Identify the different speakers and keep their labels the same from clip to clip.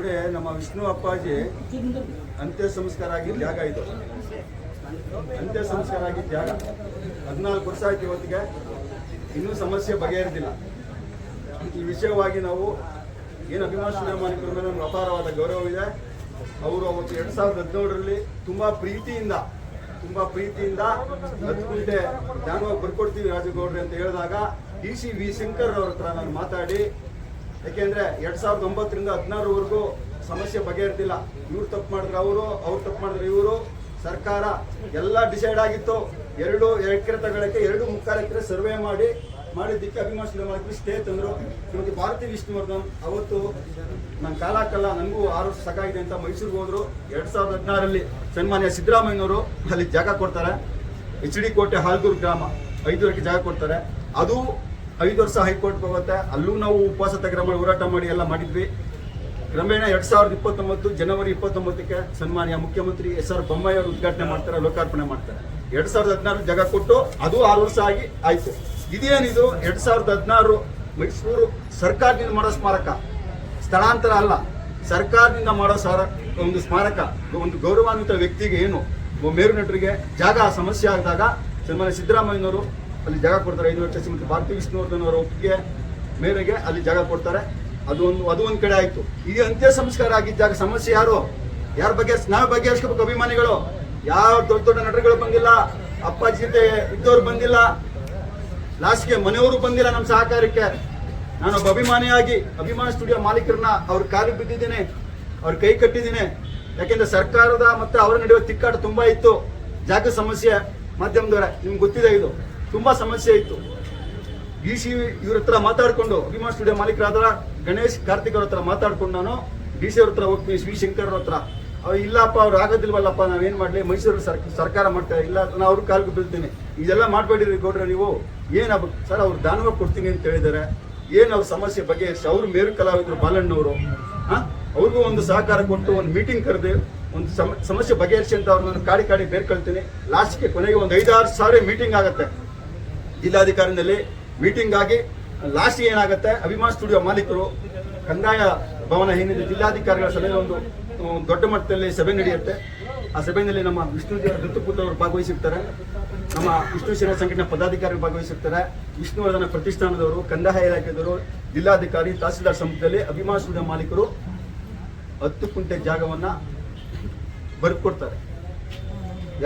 Speaker 1: ನೋಡಿ ನಮ್ಮ ವಿಷ್ಣು ಅಪ್ಪಾಜಿ ಅಂತ್ಯ ಸಂಸ್ಕಾರ ಆಗಿ ಜಾಗ ಇದು. ಅಂತ್ಯ ಸಂಸ್ಕಾರ ಆಗಿ ಜಾಗ. ಹದಿನಾಲ್ಕು ವರ್ಷ ಆಯ್ತು ಇವತ್ತಿಗೆ. ಇನ್ನೂ ಸಮಸ್ಯೆ ಬಗೆಹರಿದಿಲ್ಲ. ಈ ವಿಷಯವಾಗಿ ನಾವು ಏನು ಅಭಿಮಾನ ಮಾಲೀಕರ ಮೇಲೆ ನಮ್ಗೆ ಅಪಾರವಾದ ಗೌರವವಿದೆ ಅವರು ಅವತ್ತು ಎರಡು ಸಾವಿರದ ಹದಿನೇಳರಲ್ಲಿ ತುಂಬಾ ಪ್ರೀತಿಯಿಂದ ತುಂಬಾ ಪ್ರೀತಿಯಿಂದ ಹತ್ತು ಗುಂಟೆ ಬರ್ಕೊಡ್ತೀವಿ ರಾಜಗೌಡ್ರಿ ಅಂತ ಹೇಳಿದಾಗ ಡಿ ಸಿ ವಿ ಶಂಕರ್ ಅವ್ರ ಹತ್ರ ನಾನು ಮಾತಾಡಿ ಯಾಕೆಂದ್ರೆ ಎರಡ್ ಸಾವಿರದ ಒಂಬತ್ತರಿಂದ ಹದಿನಾರವರೆಗೂ ಸಮಸ್ಯೆ ಬಗೆಹರಿದಿಲ್ಲ. ಇವ್ರು ತಪ್ಪು ಮಾಡಿದ್ರೆ ಅವರು, ಅವ್ರು ತಪ್ಪು ಮಾಡಿದ್ರೆ ಇವರು. ಸರ್ಕಾರ ಎಲ್ಲ ಡಿಸೈಡ್ ಆಗಿತ್ತು. ಎರಡು ಎಕರೆ ತಗೊಳಕ್ಕೆ ಎರಡು ಮುಕ್ಕಾಲು ಎಕರೆ ಸರ್ವೆ ಮಾಡಿ, ಮಾಡಿದ್ದಕ್ಕೆ ಅಭಿಮಾನ ಮಾಡಿದ್ರು ಸ್ಟೇ ತಂದ್ರು. ಶ್ರೀಮತಿ ಭಾರತಿ ವಿಷ್ಣುವರ್ಧನ್ ಅವತ್ತು ನನ್ನ ಕಾಲ ಕಾಲ ನನಗೂ ಆರು ವರ್ಷ ಸಾಕಾಗಿದೆ ಅಂತ ಮೈಸೂರಿಗೆ ಹೋದ್ರು. ಎರಡು ಸಾವಿರದ ಹದಿನಾರಲ್ಲಿ ಸನ್ಮಾನ್ಯ ಸಿದ್ದರಾಮಯ್ಯನವರು ಅಲ್ಲಿ ಜಾಗ ಕೊಡ್ತಾರೆ. ಎಚ್ ಡಿ ಕೋಟೆ ಹಾಲ್ದೂರು ಗ್ರಾಮ, ಐದುವರೆಗೆ ಜಾಗ ಕೊಡ್ತಾರೆ. ಅದು ಐದು ವರ್ಷ ಹೈಕೋರ್ಟ್ಗೆ ಹೋಗುತ್ತೆ. ಅಲ್ಲೂ ನಾವು ಉಪವಾಸ ತಗ್ರಮ ಹೋರಾಟ ಮಾಡಿ ಎಲ್ಲ ಮಾಡಿದ್ವಿ. ಕ್ರಮೇಣ ಎರಡ್ ಸಾವಿರದ ಇಪ್ಪತ್ತೊಂಬತ್ತು ಜನವರಿ ಇಪ್ಪತ್ತೊಂಬತ್ತಕ್ಕೆ ಸನ್ಮಾನ್ಯ ಮುಖ್ಯಮಂತ್ರಿ ಎಸ್ ಆರ್ ಬೊಮ್ಮಾಯಿ ಅವರು ಉದ್ಘಾಟನೆ ಮಾಡ್ತಾರೆ, ಲೋಕಾರ್ಪಣೆ ಮಾಡ್ತಾರೆ. ಎರಡ್ ಸಾವಿರದ ಹದಿನಾರು ಜಾಗ ಕೊಟ್ಟು ಅದು ಆರು ವರ್ಷ ಆಗಿ ಆಯ್ತು. ಇದೇನಿದು? ಎರಡ್ ಸಾವಿರದ ಹದಿನಾರು ಮೈಸೂರು ಸರ್ಕಾರದಿಂದ ಮಾಡೋ ಸ್ಮಾರಕ. ಸ್ಥಳಾಂತರ ಅಲ್ಲ. ಸರ್ಕಾರದಿಂದ ಮಾಡೋ ಸಾರ ಒಂದು ಸ್ಮಾರಕ. ಒಂದು ಗೌರವಾನ್ವಿತ ವ್ಯಕ್ತಿಗೆ ಏನು? ಮೇರು ನಟರಿಗೆ ಜಾಗ ಸಮಸ್ಯೆ ಆದಾಗ ಸನ್ಮಾನ್ಯ ಸಿದ್ದರಾಮಯ್ಯನವರು ಅಲ್ಲಿ ಜಾಗ ಕೊಡ್ತಾರೆ ಐದು ವರ್ಷ ಶ್ರೀಮತಿ ಭಾರತಿ ವಿಷ್ಣುವರ್ಧನ್ ಅವರ ಒಪ್ಪಿಗೆ ಮೇರೆಗೆ ಅಲ್ಲಿ ಜಾಗ ಕೊಡ್ತಾರೆ. ಅದು ಒಂದು ಅದು ಒಂದು ಕಡೆ ಆಯ್ತು. ಇದು ಅಂತ್ಯ ಸಂಸ್ಕಾರ ಆಗಿದ್ದಾಗ ಸಮಸ್ಯೆ ಯಾರು? ಯಾರ ಬಗ್ಗೆ? ನಾವು ಬಗೆಹರಿಸ್ಕೋಬೇಕು ಅಭಿಮಾನಿಗಳು. ಯಾವ ದೊಡ್ಡ ದೊಡ್ಡ ನಟರುಗಳು ಬಂದಿಲ್ಲ, ಅಪ್ಪಾಜಿ ಜೊತೆ ಇದ್ದವ್ರು ಬಂದಿಲ್ಲ, ಲಾಸ್ಟ್ಗೆ ಮನೆಯವರು ಬಂದಿಲ್ಲ ನಮ್ಮ ಸಹಕಾರಕ್ಕೆ. ನಾನೊಬ್ಬ ಅಭಿಮಾನಿಯಾಗಿ, ಅಭಿಮಾನ ಸ್ಟುಡಿಯೋ ಮಾಲೀಕರನ್ನ ಅವ್ರ ಕಾಲಿಗೆ ಬಿದ್ದಿದ್ದೇನೆ, ಅವ್ರ ಕೈ ಕಟ್ಟಿದ್ದೀನಿ. ಯಾಕೆಂದ್ರೆ ಸರ್ಕಾರದ ಮತ್ತೆ ಅವರ ನಡುವೆ ತಿಕ್ಕಾಟ ತುಂಬಾ ಇತ್ತು. ಜಾಗ ಸಮಸ್ಯೆ. ಮಾಧ್ಯಮದವರ, ನಿಮ್ಗೆ ಗೊತ್ತಿದೆ ಇದು. ತುಂಬಾ ಸಮಸ್ಯೆ ಇತ್ತು. ಡಿ ಸಿ ಇವ್ರ ಹತ್ರ ಮಾತಾಡಿಕೊಂಡು, ಅಭಿಮಾನ್ ಸ್ಟುಡಿಯೋ ಮಾಲೀಕರಾದ ಗಣೇಶ್ ಕಾರ್ತಿಕ್ ಅವ್ರ ಹತ್ರ ಮಾತಾಡ್ಕೊಂಡು ನಾನು ಡಿ ಸಿ ಅವ್ರ ಹತ್ರ ಹೋಗ್ತೀನಿ, ಶ್ರೀ ಶಂಕರ್ ಹತ್ರ. ಅವ್ರು, ಇಲ್ಲಪ್ಪ, ಅವ್ರು ಆಗೋದಿಲ್ವಲ್ಲಪ್ಪ ನಾವೇನ್ ಮಾಡ್ಲಿ? ಮೈಸೂರು ಸರ್, ಸರ್ಕಾರ ಮಾಡ್ತಾರೆ ಇಲ್ಲ, ನಾನು ಅವ್ರ ಕಾಲ್ಗೆ ಬೀಳ್ತೀನಿ. ಇದೆಲ್ಲ ಮಾಡ್ಬೇಡಿರಿ ಗೌಡ್ರೆ ನೀವು. ಏನ್ ಆಗ್ಬೇಕು ಸರ್, ಅವ್ರು ದಾನವಾಗಿ ಕೊಡ್ತೀನಿ ಅಂತ ಹೇಳಿದ್ದಾರೆ ಏನು ಅವ್ರ ಸಮಸ್ಯೆ ಬಗ್ಗೆ? ಅವ್ರು ಮೇರು ಕಲಾವಿದರು ಬಾಲಣ್ಣವರು. ಹಾಂ? ಅವ್ರಿಗೂ ಒಂದು ಸಹಕಾರ ಕೊಟ್ಟು ಒಂದು ಮೀಟಿಂಗ್ ಕರೆದು, ಒಂದು ಸಮ- ಸಮಸ್ಯೆ ಬಗೆಹರಿಸಿ ಅಂತ ಅವ್ರನ್ನ ಕಾಡಿ ಕಾಡಿ ಬೇರ್ಕೊಳ್ತೀನಿ. ಲಾಸ್ಟ್ಗೆ ಕೊನೆಗೆ ಒಂದು ಐದಾರು ಸಾವಿರ ಮೀಟಿಂಗ್ ಆಗುತ್ತೆ. ಜಿಲ್ಲಾಧಿಕಾರಿನಲ್ಲಿ ಮೀಟಿಂಗ್ ಆಗಿ ಲಾಸ್ಟ್ ಏನಾಗುತ್ತೆ, ಅಭಿಮಾನ್ ಸ್ಟುಡಿಯೋ ಮಾಲೀಕರು ಕಂದಾಯ ಭವನ ಏನಿದೆ ಜಿಲ್ಲಾಧಿಕಾರಿಗಳ ಸಭೆ ಒಂದು ದೊಡ್ಡ ಮಟ್ಟದಲ್ಲಿ ಸಭೆ ನಡೆಯುತ್ತೆ. ಆ ಸಭೆಯಲ್ಲಿ ನಮ್ಮ ವಿಷ್ಣು ದತ್ತಪುತ್ರ ಅವರು ಭಾಗವಹಿಸಿರ್ತಾರೆ. ನಮ್ಮ ವಿಷ್ಣು ಸೇನಾ ಸಂಘಟನೆ ಪದಾಧಿಕಾರಿಗಳು ಭಾಗವಹಿಸಿರ್ತಾರೆ. ವಿಷ್ಣುವರ್ಧನ ಪ್ರತಿಷ್ಠಾನದವರು, ಕಂದಾಯ ಇಲಾಖೆದವರು, ಜಿಲ್ಲಾಧಿಕಾರಿ, ತಹಸೀಲ್ದಾರ್ ಸಮಿತಿಯಲ್ಲಿ ಅಭಿಮಾನ್ ಸ್ಟುಡಿಯೋ ಮಾಲೀಕರು ಹತ್ತು ಕುಂಟೆ ಜಾಗವನ್ನ ಬರ್ಕೊಡ್ತಾರೆ.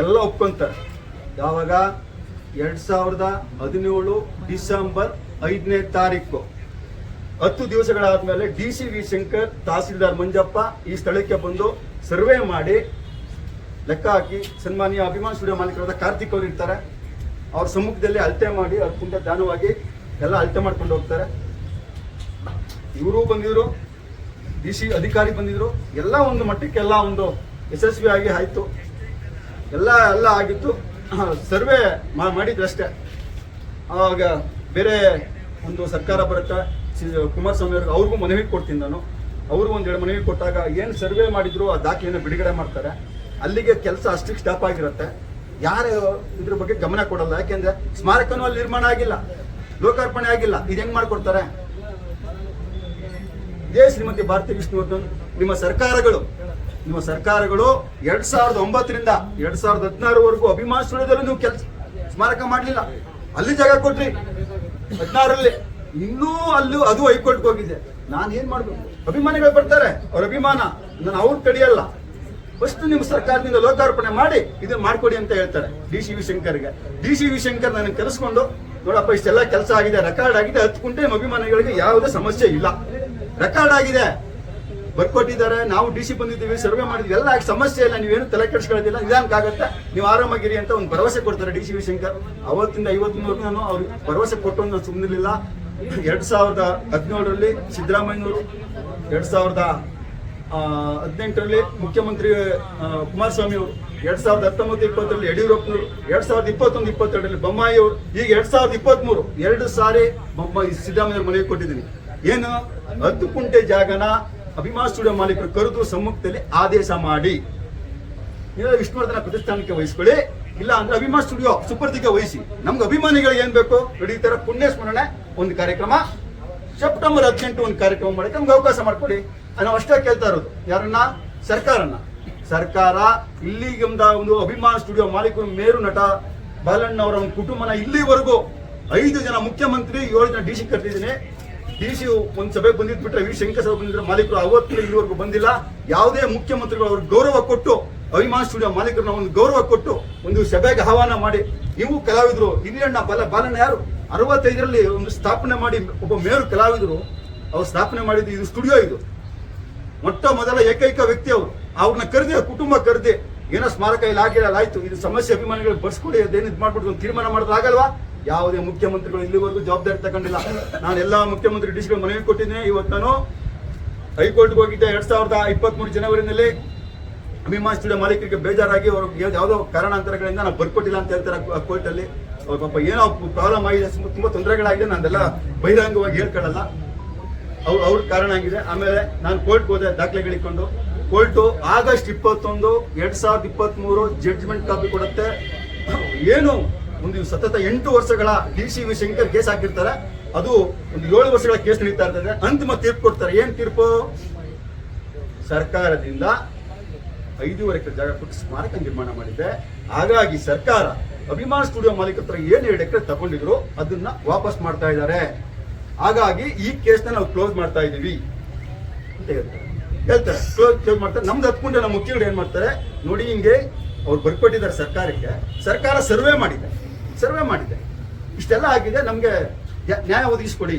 Speaker 1: ಎಲ್ಲ ಒಪ್ಕೊಂತಾರೆ. ಯಾವಾಗ? ಎರಡ್ ಸಾವಿರದ ಹದಿನೇಳು ಡಿಸೆಂಬರ್ ಐದನೇ ತಾರೀಕು. ಹತ್ತು ದಿವಸಗಳಾದ್ಮೇಲೆ D C V Shankar tahsildar Manjappa ಈ ಸ್ಥಳಕ್ಕೆ ಬಂದು ಸರ್ವೆ ಮಾಡಿ ಲೆಕ್ಕ ಹಾಕಿ ಸನ್ಮಾನ್ಯ ಅಭಿಮಾನ ಸ್ಟುಡಿಯೋ ಮಾಲೀಕರಾದ ಕಾರ್ತಿಕ್ ಅವರು ಇರ್ತಾರೆ. ಅವ್ರ ಸಮ್ಮುಖದಲ್ಲಿ ಅಳತೆ ಮಾಡಿ ಅವ್ರ ಕುಂಟೆ ದಾನವಾಗಿ ಎಲ್ಲ ಅಳತೆ ಮಾಡ್ಕೊಂಡು ಹೋಗ್ತಾರೆ. ಇವರು ಬಂದಿದ್ರು, ಡಿ ಸಿ ಅಧಿಕಾರಿ ಬಂದಿದ್ರು, ಎಲ್ಲ ಒಂದು ಮಟ್ಟಕ್ಕೆ ಎಲ್ಲ ಒಂದು ಯಶಸ್ವಿಯಾಗಿ ಆಯ್ತು. ಎಲ್ಲ ಎಲ್ಲ ಆಗಿತ್ತು. ಸರ್ವೆ ಮಾಡಿದ್ರು ಅಷ್ಟೇ. ಆವಾಗ ಬೇರೆ ಒಂದು ಸರ್ಕಾರ ಬರುತ್ತೆ ಕುಮಾರಸ್ವಾಮಿ ಅವ್ರಿಗೆ ಅವ್ರಿಗೂ ಮನವಿ ಕೊಡ್ತೀನಿ ನಾನು. ಅವ್ರಿಗೂ ಒಂದೆರಡು ಮನವಿ ಕೊಟ್ಟಾಗ ಏನು ಸರ್ವೆ ಮಾಡಿದ್ರು, ಆ ದಾಖಲೆಯನ್ನು ಬಿಡುಗಡೆ ಮಾಡ್ತಾರೆ. ಅಲ್ಲಿಗೆ ಕೆಲಸ ಅಷ್ಟಕ್ಕೆ ಸ್ಟಾಪ್ ಆಗಿರುತ್ತೆ. ಯಾರು ಇದ್ರ ಬಗ್ಗೆ ಗಮನ ಕೊಡಲ್ಲ. ಯಾಕೆಂದ್ರೆ ಸ್ಮಾರಕನೂ ಅಲ್ಲಿ ನಿರ್ಮಾಣ ಆಗಿಲ್ಲ. ಲೋಕಾರ್ಪಣೆ ಆಗಿಲ್ಲ. ಇದು ಹೆಂಗ್ ಮಾಡ್ಕೊಡ್ತಾರೆ? ಇದೇ ಶ್ರೀಮತಿ ಭಾರತಿ ವಿಷ್ಣುವರ್ಧನ್ ನಿಮ್ಮ ಸರ್ಕಾರಗಳು ನಿಮ್ಮ ಸರ್ಕಾರಗಳು ಎರಡ್ ಸಾವಿರದ ಒಂಬತ್ತರಿಂದ ಎರಡ್ ಸಾವಿರದ ಹದಿನಾರವರೆಗೂ ಅಭಿಮಾನ ನೀವು ಕೆಲಸ ಸ್ಮಾರಕ ಮಾಡಲಿಲ್ಲ. ಅಲ್ಲಿ ಜಾಗ ಕೊಟ್ರಿ. ಹದಿನಾರಲ್ಲಿ ಇನ್ನೂ ಅಲ್ಲೂ ಅದು ಹೈಕೋರ್ಟ್ಗೆ ಹೋಗಿದೆ. ನಾನು ಏನ್ ಮಾಡ್ಬೇಕು? ಅಭಿಮಾನಿಗಳು ಬರ್ತಾರೆ. ಅವ್ರ ಅಭಿಮಾನ. ನಾನು ಅವ್ರು ಕಡಿಯಲ್ಲ. ಫಸ್ಟ್ ನಿಮ್ಮ ಸರ್ಕಾರದಿಂದ ಲೋಕಾರ್ಪಣೆ ಮಾಡಿ ಇದನ್ನ ಮಾಡ್ಕೊಡಿ ಅಂತ ಹೇಳ್ತಾರೆ ಡಿ ಸಿ ವಿ ಶಂಕರ್ಗೆ ಡಿ ಸಿ ವಿ ಶಂಕರ್ ನನಗೆ ಕರೆಸ್ಕೊಂಡು, ನೋಡಪ್ಪ, ಇಷ್ಟೆಲ್ಲ ಕೆಲಸ ಆಗಿದೆ ರೆಕಾರ್ಡ್ ಆಗಿದೆ ಹತ್ತು ಕುಂಟೆ ಅಭಿಮಾನಿಗಳಿಗೆ ಯಾವುದೇ ಸಮಸ್ಯೆ ಇಲ್ಲ. ರೆಕಾರ್ಡ್ ಆಗಿದೆ. ಬರ್ಕೊಟ್ಟಿದ್ದಾರೆ, ನಾವು ಡಿ ಸಿ ಬಂದಿದ್ದೀವಿ, ಸರ್ವೆ ಮಾಡಿದ್ವಿ, ಎಲ್ಲ ಸಮಸ್ಯೆ ಇಲ್ಲ, ನೀವೇನು ತಲೆ ಕೆಡಿಸ್ಕೊಳ್ಳೋದಿಲ್ಲ, ನಿಧಾನಕ್ಕಾಗತ್ತೆ. ನೀವು ಆರಾಮಾಗಿರಿ ಅಂತ ಒಂದು ಭರವಸೆ ಕೊಡ್ತಾರೆ ಡಿ ಸಿ ವಿ ಶಂಕರ್ ಅವತ್ತಿಂದ ಇವತ್ತಿನವರೆಗೂ ನಾನು ಅವ್ರಿಗೆ ಭರವಸೆ ಕೊಟ್ಟು ನಾನು ಸುಮ್ಮನಿರಲಿಲ್ಲ ಎರಡ್ ಸಾವಿರದ ಹದಿನೇಳರಲ್ಲಿ ಸಿದ್ದರಾಮಯ್ಯನವರು, ಎರಡು ಸಾವಿರದ ಹದಿನೆಂಟರಲ್ಲಿ ಮುಖ್ಯಮಂತ್ರಿ ಕುಮಾರಸ್ವಾಮಿ ಅವರು, ಎರಡ್ ಸಾವಿರದ ಹತ್ತೊಂಬತ್ತು ಇಪ್ಪತ್ತರಲ್ಲಿ ಯಡಿಯೂರಪ್ಪನವರು, ಎರಡ್ ಸಾವಿರದ ಇಪ್ಪತ್ತೊಂದು ಇಪ್ಪತ್ತೆರಡರಲ್ಲಿ ಬೊಮ್ಮಾಯಿ ಅವರು, ಈಗ ಎರಡ್ ಸಾವಿರದ ಇಪ್ಪತ್ತ್ಮೂರು ಎರಡು ಸಾರಿ ಬೊಮ್ಮಾಯಿ, ಸಿದ್ದರಾಮಯ್ಯ ಮನೆಗೆ ಕೊಟ್ಟಿದ್ದೀನಿ. ಏನು? ಹತ್ತು ಕುಂಟೆ ಜಾಗನ ಅಭಿಮಾನ ಸ್ಟುಡಿಯೋ ಮಾಲೀಕರು ಕರೆದು ಸಮ್ಮುಖದಲ್ಲಿ ಆದೇಶ ಮಾಡಿ. ನೀವು ವಿಷ್ಣುವರ್ಧನ ಪ್ರತಿಷ್ಠಾನಕ್ಕೆ ವಹಿಸ್ಕೊಳ್ಳಿ. ಇಲ್ಲ ಅಂದ್ರೆ ಅಭಿಮಾನ ಸ್ಟುಡಿಯೋ ಸುಪರ್ದಿಗೆ ವಹಿಸಿ. ನಮ್ಗೆ ಅಭಿಮಾನಿಗಳಿಗೆ ಏನ್ ಬೇಕು? ನಡೀತಾರ ತರ ಪುಣ್ಯ ಸ್ಮರಣೆ ಒಂದು ಕಾರ್ಯಕ್ರಮ. ಸೆಪ್ಟೆಂಬರ್ ಹದಿನೆಂಟು ಒಂದು ಕಾರ್ಯಕ್ರಮ ಮಾಡಕ್ಕೆ ನಮ್ಗೆ ಅವಕಾಶ ಮಾಡ್ಕೊಡಿ. ನಾವು ಅಷ್ಟೇ ಕೇಳ್ತಾ ಇರೋದು. ಯಾರನ್ನ? ಸರ್ಕಾರನ. ಸರ್ಕಾರ ಇಲ್ಲಿಗಿಂದ ಒಂದು ಅಭಿಮಾನ್ ಸ್ಟುಡಿಯೋ ಮಾಲೀಕರು ಮೇರು ನಟ ಬಾಲಣ್ಣ ಅವರ ಒಂದು ಕುಟುಂಬನ ಇಲ್ಲಿವರೆಗೂ ಐದು ಜನ ಮುಖ್ಯಮಂತ್ರಿ, ಏಳು ಜನ ಡಿ ಸಿ ಕರೆದಿದ್ದೀನಿ ಡಿ ಸಿ ಒಂದು ಸಭೆ ಬಂದಿದ್ ಬಿಟ್ರೆ ವಿ ಶಂಕರ್ ಸಭೆ ಬಂದಿದ್ರೆ ಮಾಲೀಕರು ಅವತ್ತು ಇಲ್ಲಿವರೆಗೂ ಬಂದಿಲ್ಲ. ಯಾವುದೇ ಮುಖ್ಯಮಂತ್ರಿಗಳು ಅವ್ರಿಗೆ ಗೌರವ ಕೊಟ್ಟು, ಅಭಿಮಾನ ಸ್ಟುಡಿಯೋ ಮಾಲೀಕರನ್ನ ಒಂದು ಗೌರವ ಕೊಟ್ಟು ಒಂದು ಸಭೆಗೆ ಆಹ್ವಾನ ಮಾಡಿ, ನೀವು ಕಲಾವಿದರು, ಹಿರಿಯಣ್ಣ ಬಲ, ಬಾಲಣ್ಣ ಯಾರು? ಅರವತ್ತೈದರಲ್ಲಿ ಒಂದು ಸ್ಥಾಪನೆ ಮಾಡಿ, ಒಬ್ಬ ಮೇರು ಕಲಾವಿದರು, ಅವ್ರು ಸ್ಥಾಪನೆ ಮಾಡಿದ್ದು ಇದು ಸ್ಟುಡಿಯೋ ಇದು. ಮೊಟ್ಟ ಮೊದಲ ಏಕೈಕ ವ್ಯಕ್ತಿ ಅವರು. ಅವ್ರನ್ನ ಕರೆದಿ, ಕುಟುಂಬ ಕರೆದಿ, ಏನೋ ಸ್ಮಾರಕ ಇಲ್ಲ ಆಗಿಲ್ಲ ಆಯ್ತು ಇದು ಸಮಸ್ಯೆ ಅಭಿಮಾನಿಗಳು ಬರ್ಸ್ಕೊಡಿ ಅದೇನು ಇದು ಮಾಡ್ಬಿಟ್ಟು ಒಂದು ತೀರ್ಮಾನ ಮಾಡೋದು ಆಗಲ್ವಾ? ಯಾವುದೇ ಮುಖ್ಯಮಂತ್ರಿಗಳು ಇಲ್ಲಿವರೆಗೂ ಜವಾಬ್ದಾರಿ ತಗೊಂಡಿಲ್ಲ. ನಾನು ಎಲ್ಲಾ ಮುಖ್ಯಮಂತ್ರಿ ಡಿಸ್ಗಳು ಮನವಿ ಕೊಟ್ಟಿದ್ದೀನಿ. ಇವತ್ತು ನಾನು ಹೈಕೋರ್ಟ್ಗೆ ಹೋಗಿದ್ದೆ ಎರಡ್ ಸಾವಿರದ ಇಪ್ಪತ್ಮೂರು ಜನವರಿನಲ್ಲಿ. ಅಭಿಮಾ ಸ್ಟುಡಿಯೋ ಮಾಲೀಕರಿಗೆ ಬೇಜಾರಾಗಿ ಅವರು ಯಾವುದೋ ಕಾರಣಾಂತರಗಳಿಂದ ನಾನು ಬರ್ಕೊಟ್ಟಿಲ್ಲ ಅಂತ ಹೇಳ್ತಾರೆ ಕೋರ್ಟ್ ಅಲ್ಲಿ ಅವ್ರ ಪಾಪ ಏನೋ ಪ್ರಾಬ್ಲಮ್ ಆಗಿದೆ ತುಂಬ- ತೊಂದರೆಗಳಾಗಿದೆ, ನಾನೆಲ್ಲ ಬಹಿರಂಗವಾಗಿ ಹೇಳ್ಕೊಳ್ಳಲ್ಲ. ಅವ್ರು ಅವ್ರ ಕಾರಣ ಆಗಿದೆ ಆಮೇಲೆ ನಾನು ಕೋರ್ಟ್ಗೆ ಹೋದೆ ದಾಖಲೆಗಳಿಕೊಂಡು ಕೋರ್ಟು ಆಗಸ್ಟ್ ಇಪ್ಪತ್ತೊಂದು, ಎರಡ್ ಸಾವಿರದ ಇಪ್ಪತ್ತ್ ಮೂರು ಜಡ್ಜ್ಮೆಂಟ್ ಕಾಪಿ ಕೊಡುತ್ತೆ. ಏನು ಒಂದು ಸತತ ಎಂಟು ವರ್ಷಗಳ D C V Shankar case ಹಾಕಿರ್ತಾರೆ. ಅದು ಒಂದು ಏಳು ವರ್ಷಗಳ ಕೇಸ್ ನಡೀತಾ ಇರ್ತದೆ. ಅಂತಿಮ ತೀರ್ಪು ಕೊಡ್ತಾರೆ. ಏನ್ ತೀರ್ಪು? ಸರ್ಕಾರದಿಂದ ಐದೂವರೆ ಎಕರೆ ಜಾಗ ಕೊಟ್ಟು ಸ್ಮಾರಕ ನಿರ್ಮಾಣ ಮಾಡಿದೆ. ಹಾಗಾಗಿ ಸರ್ಕಾರ ಅಭಿಮಾನ ಸ್ಟುಡಿಯೋ ಮಾಲೀಕತ್ರ ಏನು ಎರಡು ಎಕರೆ ತಗೊಂಡಿದ್ರು ಅದನ್ನ ವಾಪಸ್ ಮಾಡ್ತಾ ಇದ್ದಾರೆ. ಹಾಗಾಗಿ ಈ ಕೇಸ್ನ ನಾವು ಕ್ಲೋಸ್ ಮಾಡ್ತಾ ಇದೀವಿ ಅಂತ ಹೇಳ್ತಾರೆ. ಹೇಳ್ತಾರೆ. ಕ್ಲೋಸ್ ಕ್ಲೋಸ್ ಮಾಡ್ತಾರೆ. ನಮ್ದು ಹತ್ಕೊಂಡೆ ನಮ್ಮ ಮುಖ್ಯಗಳು ಏನ್ ಮಾಡ್ತಾರೆ? ನೋಡಿ ಹಿಂಗೆ ಅವ್ರು ಬರ್ಕೊಟ್ಟಿದ್ದಾರೆ ಸರ್ಕಾರಕ್ಕೆ. ಸರ್ಕಾರ ಸರ್ವೆ ಮಾಡಿದೆ. ಸರ್ವೆ ಮಾಡಿದೆ. ಇಷ್ಟೆಲ್ಲ ಆಗಿದೆ, ನಮಗೆ ನ್ಯಾಯ ಒದಗಿಸ್ಕೊಡಿ.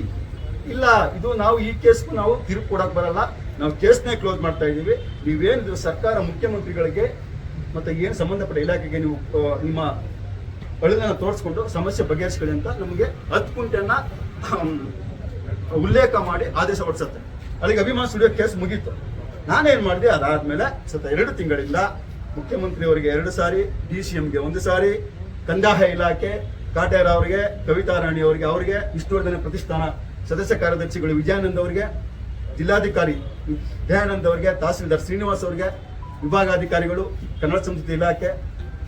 Speaker 1: ಇಲ್ಲ, ಇದು ನಾವು ಈ ಕೇಸ್ಗೂ ನಾವು ತೀರ್ಪು ಕೊಡಕ್ಕೆ ಬರಲ್ಲ. ನಾವು ಕೇಸ್ನೇ ಕ್ಲೋಸ್ ಮಾಡ್ತಾ ಇದ್ದೀವಿ. ನೀವೇನಿದ್ರು ಸರ್ಕಾರ ಮುಖ್ಯಮಂತ್ರಿಗಳಿಗೆ ಮತ್ತೆ ಏನು ಸಂಬಂಧಪಟ್ಟ ಇಲಾಖೆಗೆ ನೀವು ನಿಮ್ಮ ಅಳುಗನ್ನ ತೋರಿಸ್ಕೊಂಡು ಸಮಸ್ಯೆ ಬಗೆಹರಿಸ್ಕೊಳ್ಳಿ ಅಂತ ನಮಗೆ ಹತ್ತು ಕುಂಟೆಯನ್ನ ಉಲ್ಲೇಖ ಮಾಡಿ ಆದೇಶ ಹೊರಡಿಸುತ್ತೆ. ಅಲ್ಲಿಗೆ ಅಭಿಮಾನ ಸ್ಟುಡಿಯೋ ಕೇಸ್ ಮುಗೀತು. ನಾನೇನು ಮಾಡಿದೆ, ಅದಾದಮೇಲೆ ಸತ ಎರಡು ತಿಂಗಳಿಂದ ಮುಖ್ಯಮಂತ್ರಿಯವರಿಗೆ ಎರಡು ಸಾರಿ, ಡಿ ಸಿ ಎಂಗೆ ಒಂದು ಸಾರಿ ಕಂದಾಯ ಇಲಾಖೆ, ಕಾಟೇರ ಅವರಿಗೆ, ಕವಿತಾ ರಾಣಿ ಅವರಿಗೆ ಅವರಿಗೆ ವಿಷ್ಣುವರ್ಧನ ಪ್ರತಿಷ್ಠಾನ. ಸದಸ್ಯ ಕಾರ್ಯದರ್ಶಿಗಳು ವಿಜಯಾನಂದ ಅವರಿಗೆ, ಜಿಲ್ಲಾಧಿಕಾರಿ ದಯಾನಂದ್ ಅವರಿಗೆ, ತಹಸೀಲ್ದಾರ್ ಶ್ರೀನಿವಾಸ್ ಅವರಿಗೆ, ವಿಭಾಗಾಧಿಕಾರಿಗಳು, ಕನ್ನಡ ಸಂಸ್ಕೃತಿ ಇಲಾಖೆ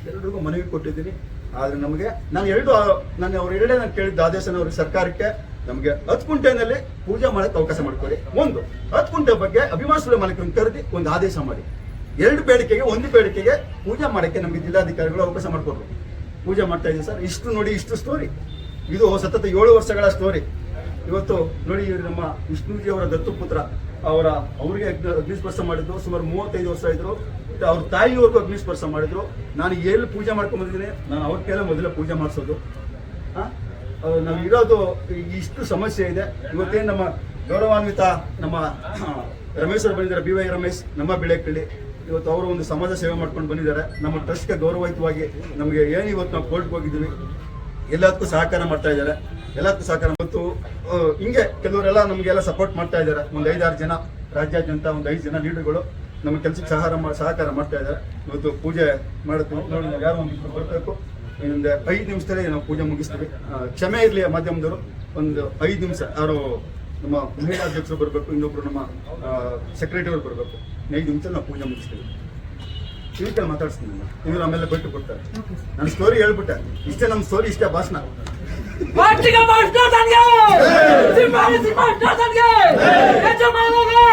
Speaker 1: ಎಲ್ಲರಿಗೂ ಮನವಿ ಕೊಟ್ಟಿದ್ದೀನಿ. ಆದರೆ ನಮಗೆ ನಾನು ಎರಡು, ನಾನು ಅವ್ರ ಎರಡೇ ನಾನು ಕೇಳಿದ್ದ ಆದೇಶನ ಅವ್ರಿಗೆ ಸರ್ಕಾರಕ್ಕೆ ನಮಗೆ ಹತ್ತು ಕುಂಟೆನಲ್ಲಿ ಪೂಜೆ ಮಾಡೋಕ್ಕೆ ಅವಕಾಶ ಮಾಡಿಕೊಡಿ. ಒಂದು ಹತ್ತು ಕುಂಟೆ ಬಗ್ಗೆ ಅಭಿಮಾನ ಸುಳ್ಳು ಮಾಲೀಕರನ್ನು ಕರೆದಿ ಒಂದು ಆದೇಶ ಮಾಡಿ. ಎರಡು ಬೇಡಿಕೆಗೆ, ಒಂದು ಬೇಡಿಕೆಗೆ ಪೂಜೆ ಮಾಡೋಕ್ಕೆ ನಮಗೆ ಜಿಲ್ಲಾಧಿಕಾರಿಗಳು ಅವಕಾಶ ಮಾಡಿಕೊಡ್ರು ಪೂಜೆ ಮಾಡ್ತಾ ಇದ್ದೀನಿ ಸರ್. ಇಷ್ಟು ನೋಡಿ ಇಷ್ಟು ಸ್ಟೋರಿ ಇದು ಸತತ ಏಳು ವರ್ಷಗಳ ಸ್ಟೋರಿ ಇವತ್ತು ನೋಡಿ ನಮ್ಮ ವಿಷ್ಣುಜಿ ಅವರ ದತ್ತು ಪುತ್ರ. ಅವರ ಅವರಿಗೆ ಅಗ್ನಿ ಅಗ್ನಿಸ್ಪರ್ಶ ಮಾಡಿದ್ರು. ಸುಮಾರು ಮೂವತ್ತೈದು ವರ್ಷ ಇದ್ರು ಅವ್ರ ತಾಯಿಯವ್ರಿಗೂ ಅಗ್ನಿಸ್ಪರ್ಶ ಮಾಡಿದ್ರು. ನಾನು ಎಲ್ಲಿ ಪೂಜೆ ಮಾಡ್ಕೊಂಡ್ ಬಂದಿದ್ದೀನಿ ನಾನು ಅವ್ರ ಮೊದಲೇ ಪೂಜೆ ಮಾಡಿಸೋದು. ನಾವು ಇರೋದು ಇಷ್ಟು ಸಮಸ್ಯೆ ಇದೆ. ಇವತ್ತೇನು ನಮ್ಮ ಗೌರವಾನ್ವಿತ ನಮ್ಮ ರಮೇಶ್ ಅವರು ಬಂದಿದ್ದಾರೆ. ಬಿ ವೈ ರಮೇಶ್, ನಮ್ಮ ಬೆಳೆಕಳ್ಳಿ ಇವತ್ತು ಅವರು ಒಂದು ಸಮಾಜ ಸೇವೆ ಮಾಡ್ಕೊಂಡು ಬಂದಿದ್ದಾರೆ. ನಮ್ಮ ಟ್ರಸ್ಟ್ಗೆ ಗೌರವಯುತವಾಗಿ ನಮಗೆ ಏನು ಇವತ್ತು ನಾವು ಕೋರ್ಟ್ಗೆ ಹೋಗಿದ್ದೀವಿ, ಎಲ್ಲದಕ್ಕೂ ಸಹಕಾರ ಮಾಡ್ತಾ ಇದ್ದಾರೆ. ಎಲ್ಲದಕ್ಕೂ ಸಹಕಾರ ಮತ್ತು ಹಿಂಗೆ ಕೆಲವರೆಲ್ಲ ನಮಗೆಲ್ಲ ಸಪೋರ್ಟ್ ಮಾಡ್ತಾ ಇದ್ದಾರೆ. ಒಂದು ಐದಾರು ಜನ ರಾಜ್ಯಾದ್ಯಂತ ಒಂದು ಐದು ಜನ ಲೀಡರ್ಗಳು ನಮ್ಮ ಕೆಲಸಕ್ಕೆ ಸಹಕಾರ ಮಾ- ಸಹಕಾರ ಮಾಡ್ತಾ ಇದ್ದಾರೆ. ಇವತ್ತು ಪೂಜೆ ಮಾಡುತ್ತೆ ನೋಡಿ ನಾವು ಯಾರು ಒಂದು ಬರಬೇಕು. ಇನ್ನೊಂದು ಐದು ನಿಮಿಷದಲ್ಲಿ ನಾವು ಪೂಜೆ ಮುಗಿಸ್ತೀವಿ. ಕ್ಷಮೆ ಇರಲಿ ಮಾಧ್ಯಮದವರು. ಒಂದು ಐದು ನಿಮಿಷ, ಯಾರು ನಮ್ಮ ಮಹಿಳಾ ಅಧ್ಯಕ್ಷರು ಬರಬೇಕು ಇನ್ನೊಬ್ರು ನಮ್ಮ ಸೆಕ್ರೆಟರಿ ಅವರು ಬರಬೇಕು. ಐದು ನಿಮಿಷ ನಾವು ಪೂಜೆ ಮುಗಿಸ್ತೀವಿ. ಇದಕ್ಕೆ ಮಾತಾಡ್ಸ್ತೀನಿ ನಮ್ಮ ಇವ್ರು ಆಮೇಲೆ ಬಿಟ್ಟು ಕೊಡ್ತಾರೆ. ನನ್ನ ಸ್ಟೋರಿ ಹೇಳ್ಬಿಟ್ಟೆ. ಇಷ್ಟೇ ನಮ್ಮ ಸ್ಟೋರಿ ಇಷ್ಟೇ ಭಾಷಣ.
Speaker 2: ಪಾರ್ಟಿಗೆ ಮಾಸ್ಟರ್